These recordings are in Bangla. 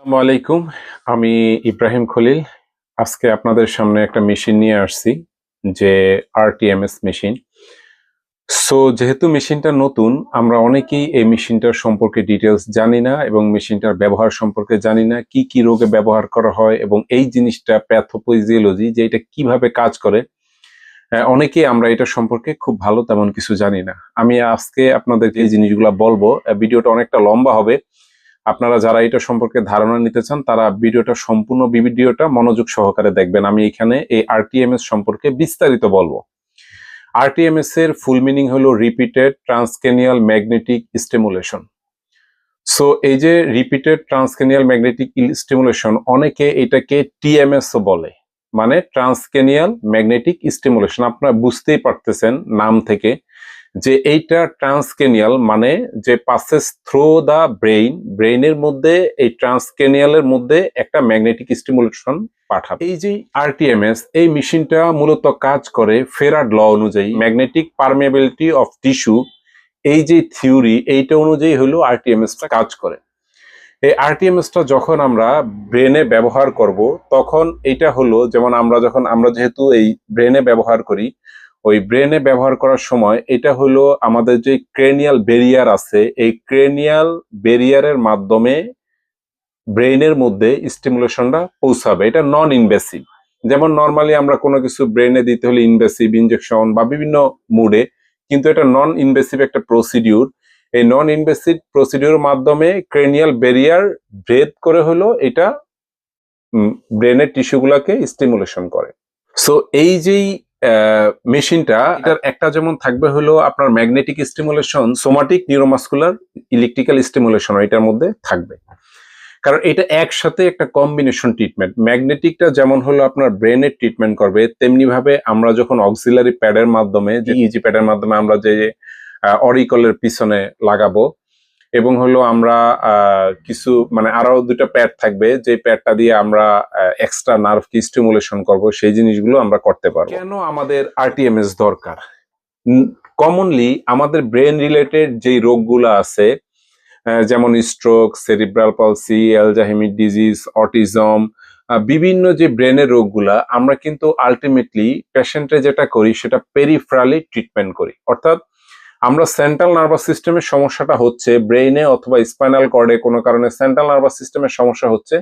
আসসালামু আলাইকুম। আমি ইব্রাহিম খলিল। আজকে আপনাদের সামনে একটা মেশিন নিয়ে আসছি যে আরটিএমএস মেশিন। সো যেহেতু মেশিনটা নতুন আমরা অনেকেই এই মেশিনটার সম্পর্কে ডিটেলস জানি না এবং মেশিনটার ব্যবহার সম্পর্কে জানি না কি কি রোগে ব্যবহার করা হয় এবং এই জিনিসটা প্যাথোপোজিওলজি যে এটা কীভাবে কাজ করে আহ, অনেকেই আমরা এটা সম্পর্কে খুব ভালো তেমন কিছু জানি না। আমি আজকে আপনাদের এই জিনিসগুলো বলব। ভিডিওটা অনেকটা লম্বা হবে। আপনারা যারা এটা সম্পর্কে ধারণা নিতে চান, তারা ভিডিওটা সম্পূর্ণ ভিডিওটা মনোযোগ সহকারে দেখবেন। আমি এখানে এই আরটিএমএস সম্পর্কে বিস্তারিত বলব। আরটিএমএস এর ফুল মিনিং হলো repeated transcranial magnetic stimulation so এই যে রিপিটেড ট্রান্সকেনিয়াল ম্যাগনেটিক স্টিমুলেশন অনেকে এটাকে টিএমএস ও বলে। মানে ট্রান্সকেনিয়াল ম্যাগনেটিক স্টিমুলেশন আপনারা বুঝতেই পারতেছেন নাম থেকে। যে এইটা ট্রান্সকেনিয়াল মানে যে পাসেস থ্রো দা ব্রেইন ব্রেইনের মধ্যে এই ট্রান্সকেনিয়ালের মধ্যে একটা ম্যাগনেটিক স্টিমুলেশন পাঠাবে। এই যে আরটিএমএস এই মেশিনটা মূলত কাজ করে ফেরাড ল অনুযায়ী ম্যাগনেটিক পারমেবিলিটি অফ টিস্যু এই যে থিওরি এইটা অনুযায়ী হলো আরটিএমএসটা কাজ করে। এই আরটিএমএসটা যখন আমরা ব্রেনে ব্যবহার করব, তখন এটা হলো, যেমন আমরা যখন, আমরা যেহেতু এই ব্রেনে ব্যবহার করি ওই ব্রেনে ব্যবহার করার সময় এটা হলো আমাদের যে ক্রেনিয়াল বেরিয়ার আছে, এই ক্রেনিয়াল বেরিয়ারের মাধ্যমে ব্রেইনের মধ্যে স্টিমুলেশনটা পৌঁছাবে। এটা নন ইনভেসিভ যেমন নর্মালি আমরা কোনো কিছু ব্রেনে দিতে হলে ইনভেসিভ ইনজেকশন বা বিভিন্ন মুডে কিন্তু এটা নন ইনভেসিভ একটা প্রসিডিউর এই নন ইনভেসিভ প্রসিডিউর মাধ্যমে ক্রেনিয়াল বেরিয়ার ব্রেথ করে হলো এটা ব্রেনের টিস্যুগুলোকে স্টিমুলেশন করে। সো এই যেই মেশিনটা এটার একটা যেমন থাকবে হলো আপনার magnetic stimulation somatic neuromuscular electrical stimulation এটার মধ্যে থাকবে। কারণ এটা একসাথে একটা কম্বিনেশন ট্রিটমেন্ট। ম্যাগনেটিকটা যেমন হলো আপনার ব্রেনের ট্রিটমেন্ট করবে তেমনি ভাবে আমরা যখন অক্সিলারি প্যাডের মাধ্যমে যে ইজি প্যাডের মাধ্যমে আমরা যে অরিকলের পিছনে লাগাবো এবং হলো আমরা আহ, কিছু মানে আরও দুটো প্যাড থাকবে যে প্যাডটা দিয়ে আমরা এক্সট্রা নার্ভকে স্টিমুলেশন করব সেই জিনিসগুলো আমরা করতে পারব। কেন আমাদের আরটিএমএস দরকার? কমনলি আমাদের ব্রেন রিলেটেড যেই রোগগুলো আছে যেমন stroke cerebral palsy Alzheimer's disease autism বিভিন্ন যে ব্রেনের রোগগুলা আমরা কিন্তু আলটিমেটলি পেশেন্টে যেটা করি সেটা পেরিফ্রালি ট্রিটমেন্ট করি। অর্থাৎ আমরা সেন্ট্রাল নার্ভাস সিস্টেমের সমস্যাটা হচ্ছে ব্রেইনে অথবা স্পাইনাল কর্ডে কোনো কারণে সেন্ট্রাল নার্ভাস সিস্টেমের সমস্যা হচ্ছে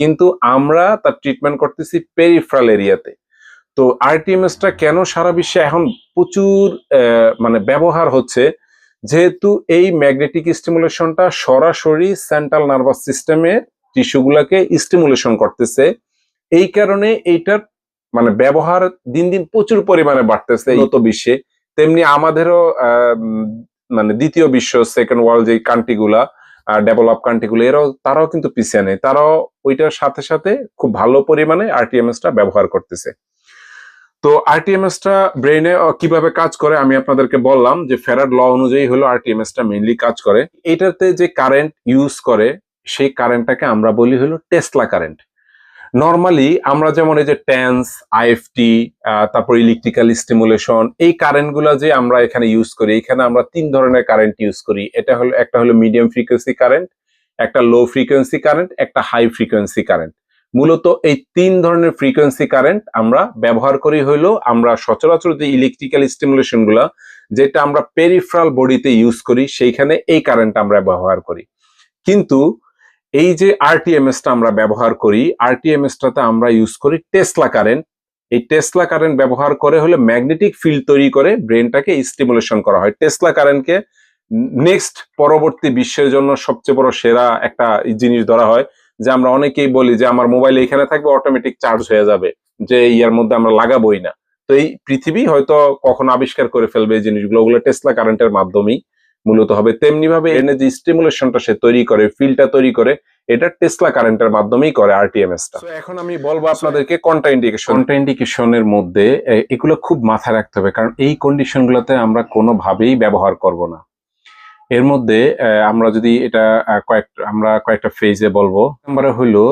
কিন্তু আমরা তার ট্রিটমেন্ট করতেছি পেরিফ্রাল এরিয়াতে তো। আরটিএমএসটা কেন সারা বিশ্বে এখন প্রচুর মানে ব্যবহার হচ্ছে যেহেতু এই ম্যাগনেটিক স্টিমুলেশনটা সরাসরি সেন্ট্রাল নার্ভাস সিস্টেমের টিস্যুগুলোকে স্টিমুলেশন করতেছে। এই কারণে এইটার মানে ব্যবহার দিন দিন প্রচুর পরিমাণে বাড়তেছে উন্নত বিশ্বে। তেমনি আমাদেরও মানে দ্বিতীয় বিশ্ব সেকেন্ড ওয়ার্ল্ড যে কান্ট্রিগুলা ডেভেলপ কান্ট্রিগুলো এরাও, তারাও কিন্তু পিছিয়ে নেই। তারাও ওইটার সাথে সাথে খুব ভালো পরিমাণে আরটিএমএস টা ব্যবহার করতেছে। তো আরটিএমএস টা ব্রেনে কীভাবে কাজ করে, আমি আপনাদেরকে বললাম যে ফেরাড ল অনুযায়ী হলো আরটিএমএস টা মেইনলি কাজ করে। এটাতে যে কারেন্ট ইউজ করে, সেই কারেন্টটাকে আমরা বলি হলো টেসলা কারেন্ট নর্মালি আমরা যেমন এই যে ট্যান্স আইএফটি তারপর ইলেকট্রিক্যাল স্টিমুলেশন এই কারেন্টগুলো যে আমরা এখানে ইউজ করি, এখানে আমরা তিন ধরনের কারেন্ট ইউজ করি। এটা হলো, একটা হলো মিডিয়াম ফ্রিকোয়েন্সি কারেন্ট একটা লো ফ্রিকোয়েন্সি কারেন্ট একটা হাই ফ্রিকোয়েন্সি কারেন্ট মূলত এই তিন ধরনের ফ্রিকোয়েন্সি কারেন্ট আমরা ব্যবহার করি হইল আমরা সচরাচর যে ইলেকট্রিক্যাল স্টিমুলেশনগুলা, যেটা আমরা পেরিফ্রাল বডিতে ইউজ করি, সেইখানে এই কারেন্ট আমরা ব্যবহার করি। কিন্তু এই যে আরটিএমএস টা আমরা ব্যবহার করি আরটিএমএস টাতে আমরা ইউজ করি টেসলা কারেন্ট এই টেসলা কারেন্ট ব্যবহার করে হলে ম্যাগনেটিক ফিল্ড তৈরি করে ব্রেনটাকে স্টিমুলেশন করা হয়। টেসলা কারেন্টকে নেক্সট পরবর্তী বিশ্বের জন্য সবচেয়ে বড় সেরা একটা জিনিস ধরা হয়, যে আমরা অনেকেই বলি যে আমার মোবাইল এখানে থাকবে অটোমেটিক চার্জ হয়ে যাবে, যে ইয়ার মধ্যে আমরা লাগাবোই না। তো এই পৃথিবী হয়তো কখনো আবিষ্কার করে ফেলবে এই জিনিসগুলো, ওগুলো টেসলা কারেন্টের মাধ্যমেই। মূলত হবে। তেমনি ভাবে এনে যে স্টিমুলেশনটা সে তৈরি করে ফিল্ডটা তৈরি করে এটা টেসলা কারেন্টের মাধ্যমেই করে আরটিএমএস টা। এখন আমি বলব আপনাদেরকে কন্ট্রাইন্ডিকেশন কন্ট্রাইন্ডিকেশনের মধ্যে এগুলো খুব মাথায় রাখতে হবে কারণ এই কন্ডিশনগুলোতে আমরা কোনোভাবেই ব্যবহার করব না। এর মধ্যে আমরা যদি এটা কয়েক আমরা কয়েকটা ফেজে বলব। নাম্বারে হলো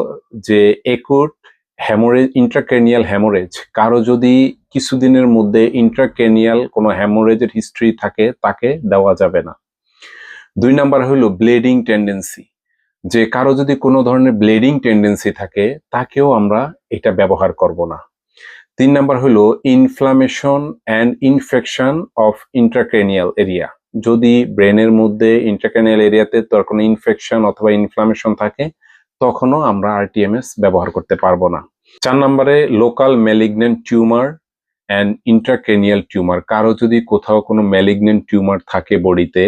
যে একুট হ্যামোরেজ ইন্ট্রাক্রেনিয়াল হ্যামোরেজ কারও যদি কিছুদিনের মধ্যে ইন্ট্রাক্রেনিয়াল কোনো হ্যামোরেজের হিস্ট্রি থাকে, তাকে দেওয়া যাবে না। দুই নাম্বার হলো ব্লিডিং টেন্ডেন্সি যে কারও যদি কোনো ধরনের ব্লিডিং টেন্ডেন্সি থাকে, তাকেও আমরা এটা ব্যবহার করব না। তিন নাম্বার হলো inflammation and infection of intracranial area যদি ব্রেনের মধ্যে ইন্ট্রাক্রেনিয়াল এরিয়াতে তোর কোনো ইনফেকশন অথবা ইনফ্লামেশন থাকে, তখনও আমরা আরটিএমএস ব্যবহার করতে পারব না। চার নম্বরে local malignant tumour and intracranial tumour কারও যদি কোথাও কোনো ম্যালিগনেন্ট টিউমার থাকে বডিতে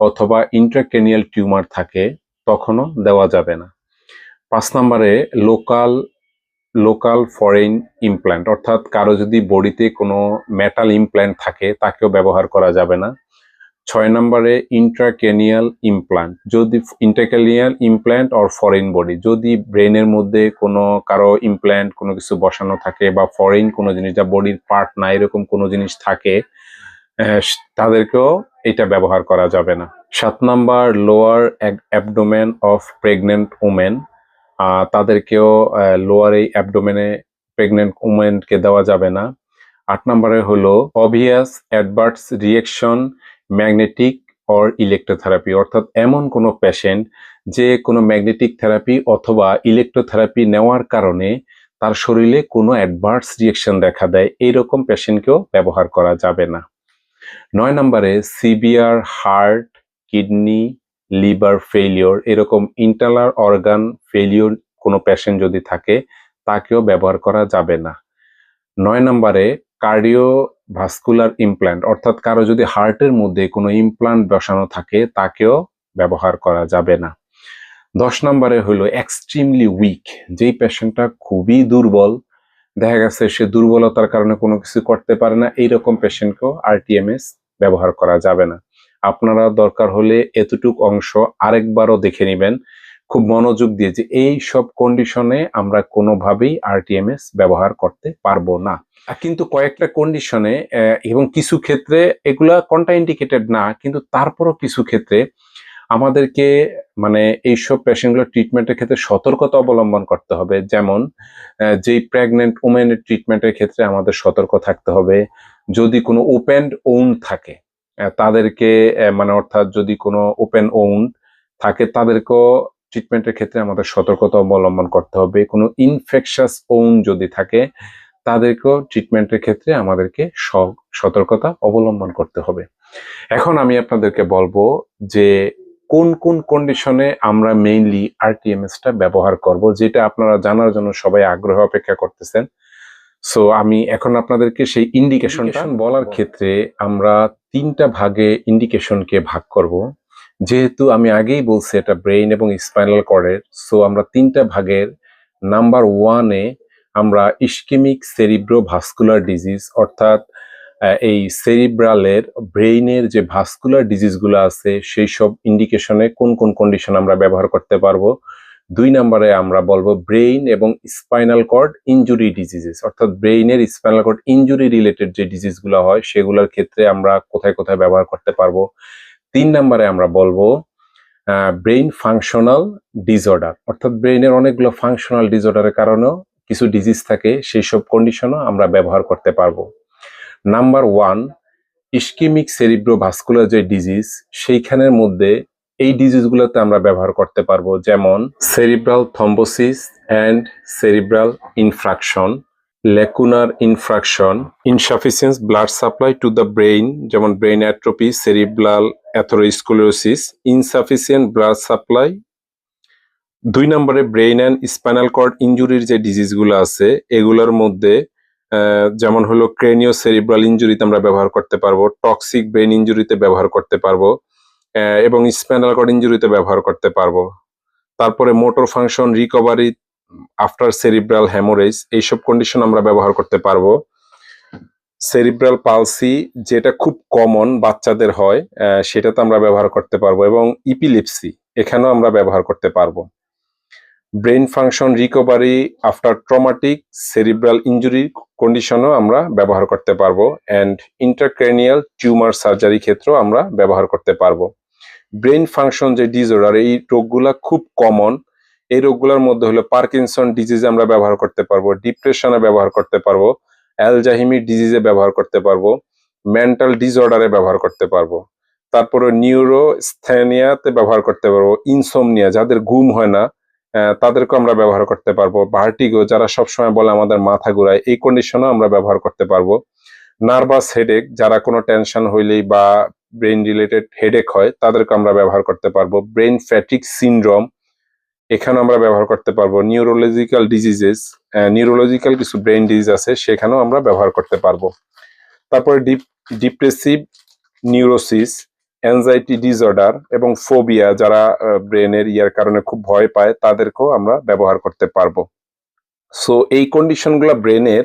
অথবা ইন্ট্রাক্রেনিয়াল টিউমার থাকে, তখনও দেওয়া যাবে না। পাঁচ নম্বরে লোকাল লোকাল ফরেন ইমপ্ল্যান্ট অর্থাৎ কারও যদি বডিতে কোনো মেটাল ইমপ্ল্যান্ট থাকে, তাকেও ব্যবহার করা যাবে না। ছয় নম্বরে ইন্ট্রাকেনিয়াল ইমপ্ল্যান্ট যদি intracranial implant or foreign body যদি ব্রেনের মধ্যে কোনো কারও ইমপ্ল্যান্ট কোনো কিছু বসানো থাকে বা ফরেন কোনো জিনিস যা বডির পার্ট না, এরকম কোনো জিনিস থাকে তাদেরকেও এটা ব্যবহার করা যাবে না। সাত number lower abdomen of pregnant women তাদেরকেও লোয়ার এই অ্যাবডোমেনে প্রেগনেন্ট উমেনকে দেওয়া যাবে না। আট নম্বরে হলো obvious adverse reaction magnetic or electrotherapy অর্থাৎ এমন কোনো পেশেন্ট যে কোনো ম্যাগনেটিক থেরাপি অথবা ইলেকট্রোথেরাপি নেওয়ার কারণে তার শরীরে কোনো অ্যাডভার্স রিয়েকশন দেখা দেয় এইরকম পেশেন্টকেও ব্যবহার করা যাবে না। নয় নম্বরে severe heart kidney liver failure এরকম ইন্টারনাল অর্গান ফেলিওর কোনো পেশেন্ট যদি থাকে, তাকেও ব্যবহার করা যাবে না। নয় নম্বরে কার্ডিও ভাস্কুলার ইমপ্ল্যান্ট অর্থাৎ কারও যদি হার্টের মধ্যে কোনো ইমপ্ল্যান্ট বসানো থাকে, তাকেও ব্যবহার করা যাবে না। দশ নম্বরে হলো এক্সট্রিমলি উইক যেই পেশেন্টটা খুবই দুর্বল, দেখা গেছে সে দুর্বলতার কারণে কোনো কিছু করতে পারে না, এইরকম পেশেন্টকেও আরটিএমএস ব্যবহার করা যাবে না। আপনারা দরকার হলে এতটুক অংশ আরেকবারও দেখে নেবেন, খুব মনোযোগ দিয়ে যে এই সব কন্ডিশনে আমরা কোনোভাবেই আরটিএমএস ব্যবহার করতে পারব না। কিন্তু কয়েকটা কন্ডিশনে এবং কিছু ক্ষেত্রে এগুলা কন্টাইন্ডিকেটেড না, কিন্তু তারপরও কিছু ক্ষেত্রে আমাদেরকে মানে এইসব পেশেন্টগুলোর ট্রিটমেন্টের ক্ষেত্রে সতর্কতা অবলম্বন করতে হবে। যেমন যেই প্রেগনেন্ট উমেনের ট্রিটমেন্টের ক্ষেত্রে আমাদের সতর্ক থাকতে হবে। যদি কোনো ওপেন ওন থাকে তাদেরকে মানে অর্থাৎ যদি কোনো ওপেন ওন থাকে, তাদেরকেও ট্রিটমেন্টের ক্ষেত্রে আমাদের সতর্কতা অবলম্বন করতে হবে। কোনো ইনফেকশাস ওন যদি থাকে তাদেরকেও ট্রিটমেন্টের ক্ষেত্রে আমাদেরকে সতর্কতা অবলম্বন করতে হবে। এখন আমি আপনাদেরকে বলব যে কোন কোন কন্ডিশনে আমরা মেইনলি আরটিএমএসটা ব্যবহার করব যেটা আপনারা জানার জন্য সবাই আগ্রহ অপেক্ষা করতেছেন। সো আমি এখন আপনাদেরকে সেই ইন্ডিকেশনটা বলার ক্ষেত্রে আমরা তিনটা ভাগে ইন্ডিকেশনকে ভাগ করব। যেহেতু আমি আগেই বলছি এটা ব্রেইন এবং স্পাইনাল কর্ডের সো আমরা তিনটা ভাগের নাম্বার ওয়ানে আমরা ইস্কেমিক সেরিব্রো ভাস্কুলার ডিজিজ, অর্থাৎ এই সেরিব্রালের ব্রেইনের যে ভাস্কুলার ডিজিজগুলো আছে, সেই সব ইন্ডিকেশনে কোন কোন কন্ডিশন আমরা ব্যবহার করতে পারব? দুই নম্বরে আমরা বলব ব্রেইন এবং স্পাইনাল কর্ড ইঞ্জুরি ডিজিজেস, অর্থাৎ ব্রেইনের স্পাইনাল কর্ড ইঞ্জুরি রিলেটেড যে ডিজিজগুলো হয়, সেগুলোর ক্ষেত্রে আমরা কোথায় কোথায় ব্যবহার করতে পারব? তিন নম্বরে আমরা বলব ব্রেইন ফাংশনাল ডিসঅর্ডার, অর্থাৎ ব্রেইনের অনেকগুলো ফাংশনাল ডিসঅর্ডারের কারণেও কিছু ডিজিজ থাকে সেই সব কন্ডিশনও আমরা ব্যবহার করতে পারব। Number one ischaemic cerebro vascular যে ডিজিজ সেইখানের মধ্যে এই ডিজিজগুলোতে আমরা ব্যবহার করতে পারব, যেমন cerebral thrombosis and cerebral infraction lacunar infraction insufficient blood supply to the brain যেমন brain atrophy cerebral atherosclerosis insufficient blood supply দুই নম্বরে ব্রেইন অ্যান্ড স্পাইনাল কর্ড ইঞ্জুরির যে ডিজিজগুলো আছে, এগুলোর মধ্যে যেমন হলো ক্রেনিও সেরিব্রাল ইনজুরিতে আমরা ব্যবহার করতে পারব টক্সিক ব্রেন ইনজুরিতে ব্যবহার করতে পারব এবং স্পাইনাল কর্ড ইনজুরিতে ব্যবহার করতে পারব। তারপরে motor function recovery after cerebral haemorrhage এইসব কন্ডিশন আমরা ব্যবহার করতে পারব। সেরিব্রাল পালসি যেটা খুব কমন বাচ্চাদের হয় সেটাতে আমরা ব্যবহার করতে পারব, এবং ইপিলিপসি এখানেও আমরা ব্যবহার করতে পারব। Brain function recovery after traumatic cerebral injury কন্ডিশনও আমরা ব্যবহার করতে পারব অ্যান্ড ইন্টারক্রেনিয়াল টিউমার সার্জারি ক্ষেত্রেও আমরা ব্যবহার করতে পারব। ব্রেন ফাংশন যে ডিসঅর্ডার এই রোগগুলা খুব কমন এই রোগগুলোর মধ্যে হলো পার্কিনসন ডিজিজে আমরা ব্যবহার করতে পারব ডিপ্রেশনে ব্যবহার করতে পারব অ্যালজাহিমি ডিজিজে ব্যবহার করতে পারব মেন্টাল ডিসঅর্ডারে ব্যবহার করতে পারব। তারপরে নিউরোস্থেনিয়াতে ব্যবহার করতে পারব ইনসোমনিয়া যাদের ঘুম হয় না আহ, তাদেরকেও আমরা ব্যবহার করতে পারব। ভার্টিগো যারা সবসময় বলে আমাদের মাথা ঘুরায় এই কন্ডিশনও আমরা ব্যবহার করতে পারব। নার্ভাস হেডেক যারা কোনো টেনশন হইলেই বা ব্রেন রিলেটেড হেডেক হয় তাদেরকে আমরা ব্যবহার করতে পারব। ব্রেন ফ্যাটিক সিনড্রোম এখানেও আমরা ব্যবহার করতে পারব। নিউরোলজিক্যাল ডিজিজেস নিউরোলজিক্যাল কিছু ব্রেন ডিজিজ আছে সেখানেও আমরা ব্যবহার করতে পারব। তারপরে deep depressive neurosis anxiety disorder এবং ফোবিয়া যারা ব্রেনের ইয়ার কারণে খুব ভয় পায়, তাদেরকেও আমরা ব্যবহার করতে পারব। সো এই কন্ডিশনগুলো ব্রেনের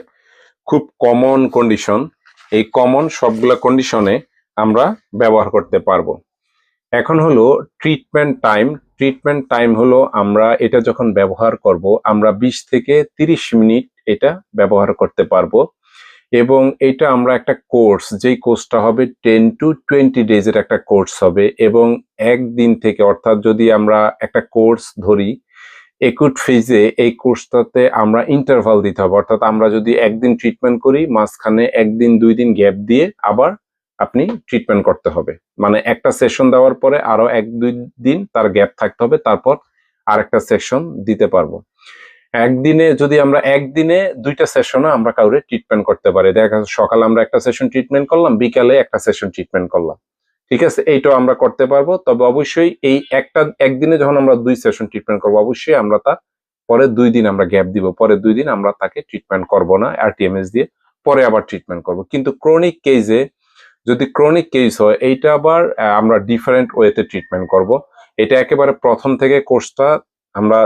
খুব কমন কন্ডিশন এই কমন সবগুলা কন্ডিশনে আমরা ব্যবহার করতে পারব। এখন হলো ট্রিটমেন্ট টাইম ট্রিটমেন্ট টাইম হলো আমরা এটা যখন ব্যবহার করব, আমরা বিশ থেকে তিরিশ মিনিট এটা ব্যবহার করতে পারব। এবং এটা আমরা একটা কোর্স যেই কোর্সটা হবে টেন টু টোয়েন্টি ডেজের একটা কোর্স হবে এবং একদিন থেকে, অর্থাৎ যদি আমরা একটা কোর্স ধরি একুট ফেজে এই কোর্সটাতে আমরা ইন্টারভাল দিতে হবে। অর্থাৎ আমরা যদি একদিন ট্রিটমেন্ট করি, মাঝখানে একদিন, দুই দিন গ্যাপ দিয়ে আবার আপনি ট্রিটমেন্ট করতে হবে। মানে একটা সেশন দেওয়ার পরে আরও এক, দুই দিন তার গ্যাপ থাকতে হবে, তারপর আরেকটা সেশন দিতে পারব। একদিনে যদি আমরা একদিনে দুইটা সেশনে আমরা কাউরে ট্রিটমেন্ট করতে পারি। দেখা যাচ্ছে সকালে আমরা একটা সেশন ট্রিটমেন্ট করলাম, বিকালে একটা সেশন ট্রিটমেন্ট করলাম। ঠিক আছে? এইটাও আমরা করতে পারব। তবে অবশ্যই এই একটা, একদিনে যখন আমরা দুই সেশন ট্রিটমেন্ট করব, অবশ্যই আমরা তা পরে দুই দিন আমরা গ্যাপ দিব। পরে দুই দিন আমরা তাকে ট্রিটমেন্ট করব না আরটিএমএস দিয়ে পরে আবার ট্রিটমেন্ট করব। কিন্তু ক্রনিক কেজে যদি ক্রনিক কেস হয়, এইটা আবার আমরা ডিফারেন্ট ওয়েতে ট্রিটমেন্ট করব। এটা একেবারে প্রথম থেকে কোর্সটা আমরা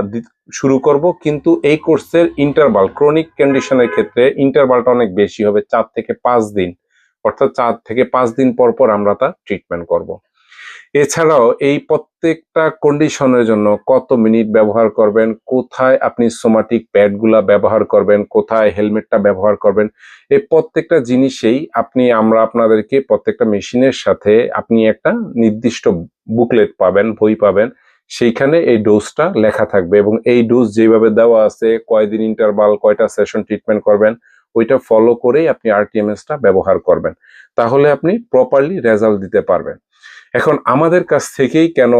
শুরু করব, কিন্তু এই কোর্সের ইন্টারভাল ক্রনিক কন্ডিশনের ক্ষেত্রে ইন্টারভালটা অনেক বেশি হবে, চার থেকে পাঁচ দিন। অর্থাৎ চার থেকে পাঁচ দিন পর পর আমরা তা ট্রিটমেন্ট করব। এছাড়াও এই প্রত্যেকটা কন্ডিশনের জন্য কত মিনিট ব্যবহার করবেন, কোথায় আপনি সোমাটিক প্যাডগুলা ব্যবহার করবেন, কোথায় হেলমেটটা ব্যবহার করবেন, এই প্রত্যেকটা জিনিসেই আপনি, আমরা আপনাদেরকে প্রত্যেকটা মেশিনের সাথে আপনি একটা নির্দিষ্ট বুকলেট পাবেন, বই পাবেন। সেইখানে এই ডোজটা লেখা থাকবে এবং এই ডোজ যেভাবে দেওয়া আছে, কয়দিন ইন্টারভাল কয়টা সেশন ট্রিটমেন্ট করবেন, ওইটা ফলো করেই আপনি আরটিএমএসটা ব্যবহার করবেন। তাহলে আপনি প্রপারলি রেজাল্ট দিতে পারবেন। এখন আমাদের কাছ থেকেই কেন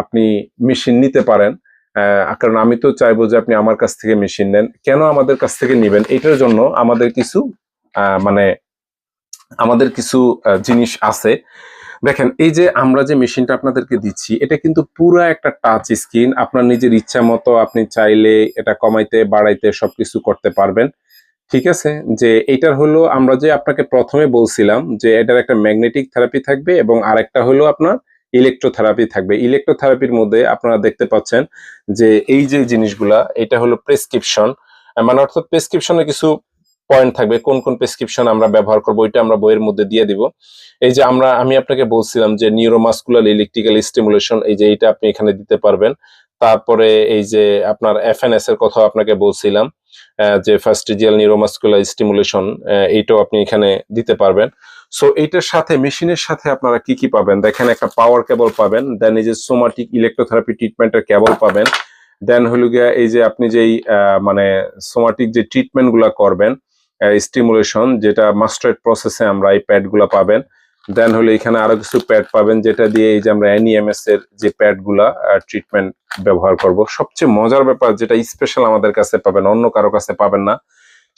আপনি মেশিন নিতে পারেন? কারণ আমি তো চাইব যে আপনি আমার কাছ থেকে মেশিন নেন। কেন আমাদের কাছ থেকে নেবেন? এটার জন্য আমাদের কিছু মানে আমাদের কিছু জিনিস আছে। দেখেন, এই যে আমরা যে মেশিনটা আপনাদেরকে দিচ্ছি, এটা কিন্তু পুরো একটা টাচ স্ক্রিন আপনার নিজের ইচ্ছা মতো আপনি চাইলে এটা কমাইতে, বাড়াইতে সবকিছু করতে পারবেন। ঠিক আছে? যে এটার হলো, আমরা যে আপনাকে প্রথমে বলছিলাম যে এটার একটা ম্যাগনেটিক থেরাপি থাকবে এবং আরেকটা হলো আপনার ইলেকট্রোথেরাপি থাকবে। ইলেকট্রোথেরাপির মধ্যে আপনারা দেখতে পাচ্ছেন যে এই যে জিনিসগুলা, এটা হলো প্রেসক্রিপশন মানে অর্থাৎ প্রেসক্রিপশনে কিছু পয়েন্ট থাকবে, কোন কোন প্রেসক্রিপশন আমরা ব্যবহার করব, ওইটা আমরা বইয়ের মধ্যে দিয়ে দিব। এই যে আমরা, আমি আপনাকে বলছিলাম যে নিউরোমাসকুলার ইলেকট্রিক্যাল স্টিমুলেশন এই যে এইটা আপনি এখানে দিতে পারবেন। তারপরে এই যে আপনার এফএনএস এর কথা আপনাকে বলছিলাম যে ফাস্টিজিয়াল নিউরোমাসকুলার স্টিমুলেশন এইটাও আপনি এখানে দিতে পারবেন। সো এইটার সাথে, মেশিনের সাথে আপনারা কি কি পাবেন? দেখেন, একটা পাওয়ার কেবল পাবেন দেন এই যে সোমাটিক ইলেকট্রোথেরাপি ট্রিটমেন্টের কেবল পাবেন। দেন হলো গিয়া এই যে আপনি যেই মানে সোমাটিক যে ট্রিটমেন্টগুলা করবেন স্টিমুলেশন যেটা মাস্টার্ড প্রসেসে আমরা এই প্যাডগুলা পাবেন। দেন হলে এখানে আরও কিছু প্যাড পাবেন, যেটা দিয়ে এই যে আমরা এনইএমএস এর যে প্যাডগুলা ট্রিটমেন্ট ব্যবহার করব। সবচেয়ে মজার ব্যাপার যেটা স্পেশাল আমাদের কাছে পাবেন, অন্য কারও কাছে পাবেন না,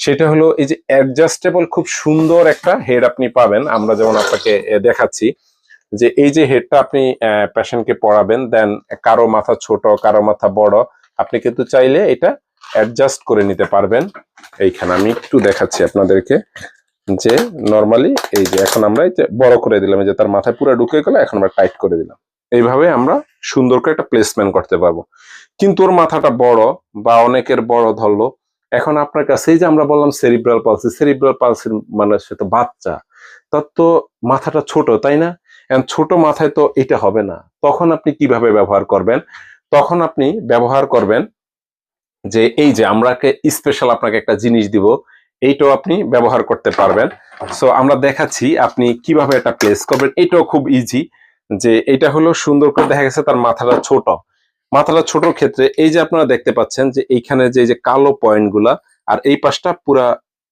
সেটা হলো এই যে অ্যাডজাস্টেবল খুব সুন্দর একটা হেড আপনি পাবেন। আমরা যেমন আপনাকে দেখাচ্ছি যে এই যে হেডটা আপনি পেশেন্টকে পড়াবেন দেন কারও মাথা ছোট, কারও মাথা বড়, আপনি কিন্তু চাইলে এটা অ্যাডজাস্ট করে নিতে পারবেন। এইখানে আমি একটু দেখাচ্ছি আপনাদেরকে যে নর্মালি এই যে এখন আমরা বড় করে দিলাম যে তার মাথায় পুরো ঢুকে গেল, এখন আমরা টাইট করে দিলাম। এইভাবে আমরা সুন্দর করে একটা প্লেসমেন্ট করতে পারব। কিন্তু ওর মাথাটা বড় বা অনেকের বড় ধরলো, এখন আপনার কাছে যে আমরা বললাম সেরিব্রাল পালসি সেরিব্রাল পালসির মানে সে তো বাচ্চা, তার তো মাথাটা ছোট, তাই না? ছোট মাথায় তো এটা হবে না। তখন আপনি কীভাবে ব্যবহার করবেন? তখন আপনি ব্যবহার করবেন যে এই যে আমরাকে স্পেশাল আপনাকে একটা জিনিস দিব, এইটাও আপনি ব্যবহার করতে পারবেন। সো আমরা দেখাচ্ছি আপনি কীভাবে এটা প্লেস করবেন। এটাও খুব ইজি যে এটা হলো সুন্দর করে দেখা গেছে তার মাথাটা ছোট। মাথাটা ছোট ক্ষেত্রে এই যে আপনারা দেখতে পাচ্ছেন যে এইখানে যে যে কালো পয়েন্টগুলা আর এই পাশটা পুরা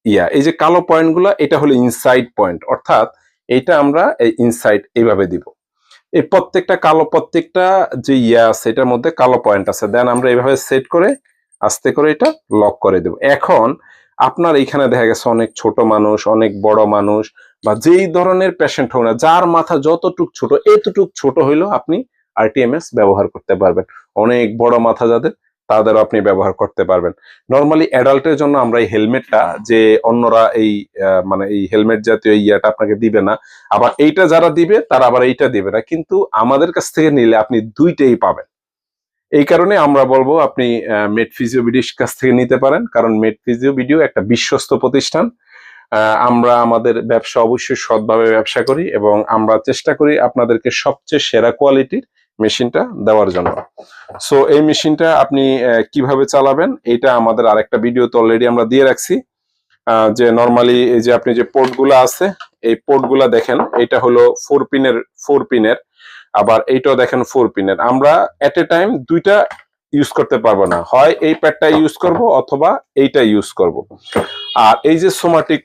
ইয়া। এই যে কালো পয়েন্টগুলা, এটা হলো ইনসাইড পয়েন্ট অর্থাৎ এইটা আমরা এই ইনসাইড এইভাবে দিব। এই প্রত্যেকটা কালো প্রত্যেকটা যে ইয়া আছে, এটার মধ্যে কালো পয়েন্ট আছে। দেন আমরা এইভাবে সেট করে আস্তে করে এটা লক করে দেব। এখন আপনার এইখানে দেখা গেছে অনেক ছোট মানুষ, অনেক বড় মানুষ বা যেই ধরনের পেশেন্ট হোক না, যার মাথা যতটুক ছোট, এতটুক ছোট হইলেও আপনি আরটিএমএস ব্যবহার করতে পারবেন। অনেক বড় মাথা যাদের, তাদেরও আপনি ব্যবহার করতে পারবেন। নর্মালি অ্যাডাল্টের জন্য আমরা এই হেলমেটটা যে অন্যরা এই মানে এই হেলমেট জাতীয় ইয়াটা আপনাকে দিবে না, আবার এইটা যারা দিবে, তারা আবার এইটা দিবে না। কিন্তু আমাদের কাছ থেকে নিলে আপনি দুইটাই পাবেন। এই কারণে আমরা বলব আপনি মেড ফিজিও ভিডিওর কাছ থেকে নিতে পারেন, কারণ মেড ফিজিও ভিডিও একটা বিশ্বস্ত প্রতিষ্ঠান। আমরা আমাদের ব্যবসা অবশ্যই সৎভাবে ব্যবসা করি এবং আমরা চেষ্টা করি আপনাদেরকে সবচেয়ে সেরা কোয়ালিটির মেশিনটা দেওয়ার জন্য। সো এই মেশিনটা আপনি কীভাবে চালাবেন, এটা আমাদের আরেকটা ভিডিও তো অলরেডি আমরা দিয়ে রাখছি। যে নর্মালি এই যে আপনি যে পোর্টগুলো আছে, এই পোর্টগুলা দেখেন, এটা হলো ফোর পিনের ফোর পিনের আবার এইটাও দেখেন ফোর পিনের আমরা এট এ টাইম দুইটা ইউজ করতে পারব না। হয় এই প্যাডটা ইউজ করব অথবা এইটা ইউজ করব। আর এই যে সোমাটিক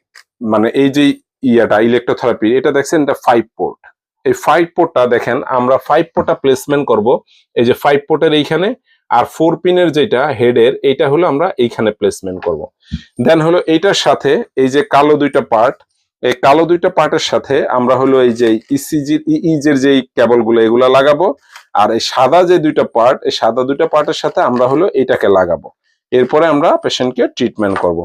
মানে এই যে ইয়াটা ইলেকট্রোথেরাপি এটা দেখছেন এটা ফাইভ পোর্ট এই ফাইভ পোর্টটা দেখেন, আমরা ফাইভ পোর্টটা প্লেসমেন্ট করব। এই যে ফাইভ পোর্টের এইখানে আর ফোর পিনের যেটা হেডের এটা হলো আমরা এইখানে প্লেসমেন্ট করব। দেন হলো এইটার সাথে এই যে কালো দুইটা পার্ট এই কালো দুইটা পার্টের সাথে আমরা হলো এই যে ইসিজির ইজের যেই কেবলগুলো এগুলা লাগাবো। আর এই সাদা যে দুইটা পার্ট এই সাদা দুইটা পার্টের সাথে আমরা হলো এটাকে লাগাবো। এরপরে আমরা পেশেন্টকে ট্রিটমেন্ট করব।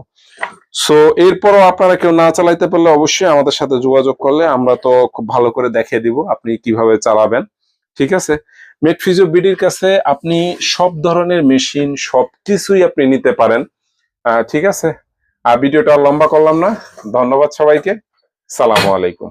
সো এরপরও আপনারা কেউ না চালাইতে পারলে অবশ্যই আমাদের সাথে যোগাযোগ করলে আমরা তো খুব ভালো করে দেখিয়ে দিব আপনি কীভাবে চালাবেন। ঠিক আছে? মেটফিজিও বিডির কাছে আপনি সব ধরনের মেশিন সব কিছুই আপনি নিতে পারেন। ঠিক আছে? আর ভিডিওটা লম্বা করলাম না। ধন্যবাদ সবাইকে। সালামু আলাইকুম।